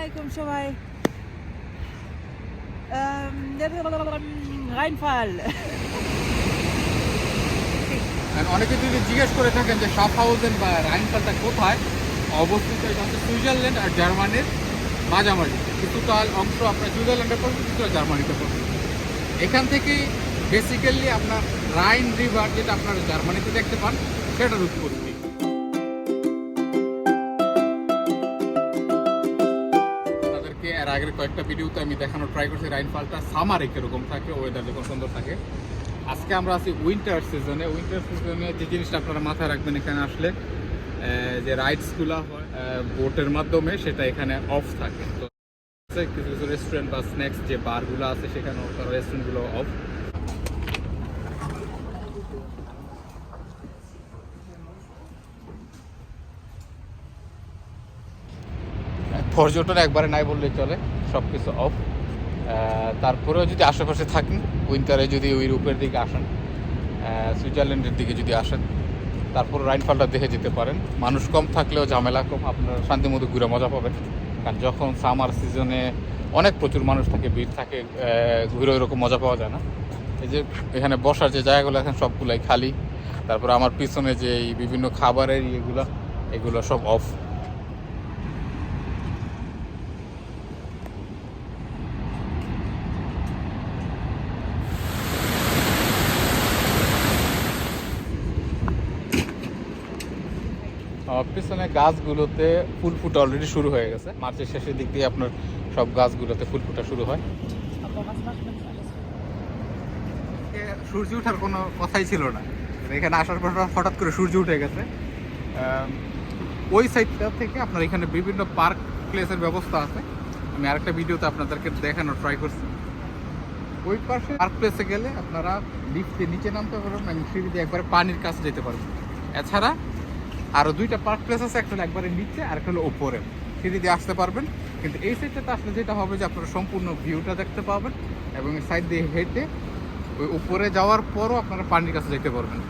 আলাইকুম সবাই। রাইনফাল। অনেকে যদি জিজ্ঞেস করে থাকেন যে সাফহাউজেন বা রাইনফালটা কোথায়, অবস্থিত এটা হচ্ছে সুইজারল্যান্ড আর জার্মানির মাঝামাঝি। কিছুটা অংশ আপনার সুইজারল্যান্ডে পড়বে, কিছুটা জার্মানিতে পড়বে। এখান থেকেই বেসিক্যালি আপনার রাইন রিভার, যেটা আপনারা জার্মানিতে দেখতে পান, সেটার উৎপত্তি আগের কয়েকটা ভিডিওতে আমি দেখানোর ট্রাই করছি রাইনফলটা সামারে কীরকম থাকে ওয়েদার যখন সুন্দর থাকে। আজকে আমরা আছি উইন্টার সিজনে উইন্টার সিজনে যে জিনিসটা আপনারা মাথায় রাখবেন এখানে আসলে যে রাইডসগুলো হয় বোটের মাধ্যমে সেটা এখানে অফ থাকে। তো, কিছু কিছু রেস্টুরেন্ট বা স্ন্যাক্স যে বারগুলো আছে, সেখানে রেস্টুরেন্টগুলো অফ পর্যটন একবারে নাই বললেই চলে সব কিছু অফ তারপরেও যদি আশেপাশে থাকেন উইন্টারে যদি ওই রূপের দিকে আসেন সুইজারল্যান্ডের দিকে যদি আসেন তারপর রাইনফলটা দেখে যেতে পারেন। মানুষ কম থাকলেও ঝামেলা কম, আপনারা শান্তিমতো ঘুরে মজা পাবেন। কারণ যখন সামার সিজনে অনেক প্রচুর মানুষ থাকে, ভিড় থাকে ঘুরে ওইরকম মজা পাওয়া যায় না। এই যে এখানে বসার যে জায়গাগুলো এখন সবগুলাই খালি। তারপর আমার পিছনে যে এই বিভিন্ন খাবারের ইয়েগুলো, এগুলো সব অফ পিছনে গাছগুলোতে ফুল ফুটা অলরেডি শুরু হয়ে গেছে। মার্চের শেষের দিক দিয়ে আপনার সব গাছগুলোতে ফুল ফুটা শুরু হয়। সূর্য ওঠার কোনো কথাই ছিল না। এখানে আসার পর হঠাৎ করে সূর্য উঠে গেছে। ওই সাইডটা থেকে আপনার এখানে বিভিন্ন পার্ক প্লেসের ব্যবস্থা আছে। আমি আরেকটা ভিডিওতে আপনাদেরকে দেখানোর ট্রাই করছি। ওই পাশে পার্ক প্লেসে গেলে আপনারা লিফটে নিচে নামতে পারবেন এবং সিঁড়ি দিয়ে একবারে পানির কাছে যেতে পারবেন। এছাড়া আরও দুইটা পার্ক প্লেস আছে, একটা একবারে নিচে আর একটা হলো ওপরে সিঁড়ি দিয়ে আসতে পারবেন। কিন্তু এই সাইডটাতে আসলে যেটা হবে যে আপনারা সম্পূর্ণ ভিউটা দেখতে পাবেন এবং সাইড দিয়ে হেঁটে ওই উপরে যাওয়ার পরও আপনারা পানির কাছে যেতে পারবেন।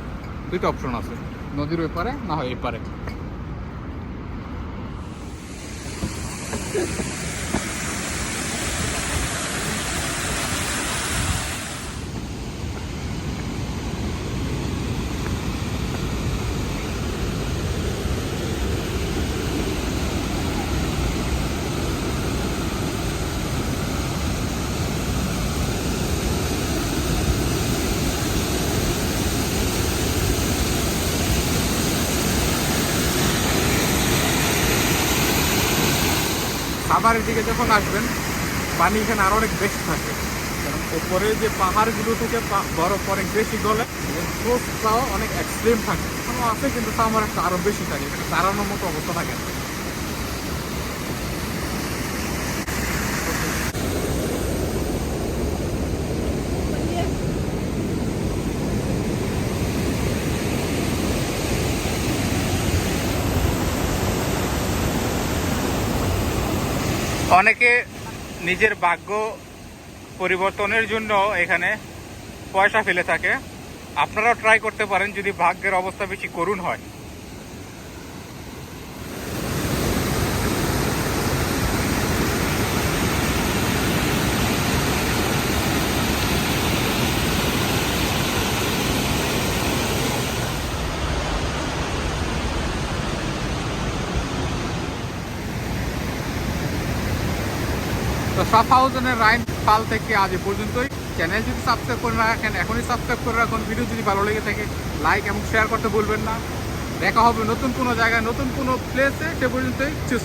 দুইটা অপশন আছে, নদীর ওই পারে না হয় এই পারে। খাবারের দিকে যখন আসবেন, পানি এখানে আরও অনেক বেশি থাকে। কারণ ওপরে যে পাহাড়গুলো থেকে বরফ অনেক বেশি গলে স্রোতটাও অনেক এক্সট্রিম থাকে। এখনও আছে, কিন্তু তা আমার একটা আরও বেশি থাকে। এখানে দাঁড়ানোর মতো অবস্থা থাকে অনেকে নিজের ভাগ্য পরিবর্তনের জন্য এখানে পয়সা ফেলে থাকে। আপনারাও ট্রাই করতে পারেন যদি ভাগ্যের অবস্থা বেশি করুণ হয়। তো সাফাউজনের রাইন পাল থেকে আজ পর্যন্তই। চ্যানেল যদি সাবস্ক্রাইব করে না রাখেন, এখনই সাবস্ক্রাইব করে রাখুন। ভিডিও যদি ভালো লেগে থাকে লাইক এবং শেয়ার করতে ভুলবেন না। দেখা হবে নতুন কোনো জায়গায়, নতুন কোনো প্লেসে সে পর্যন্তই, চুস।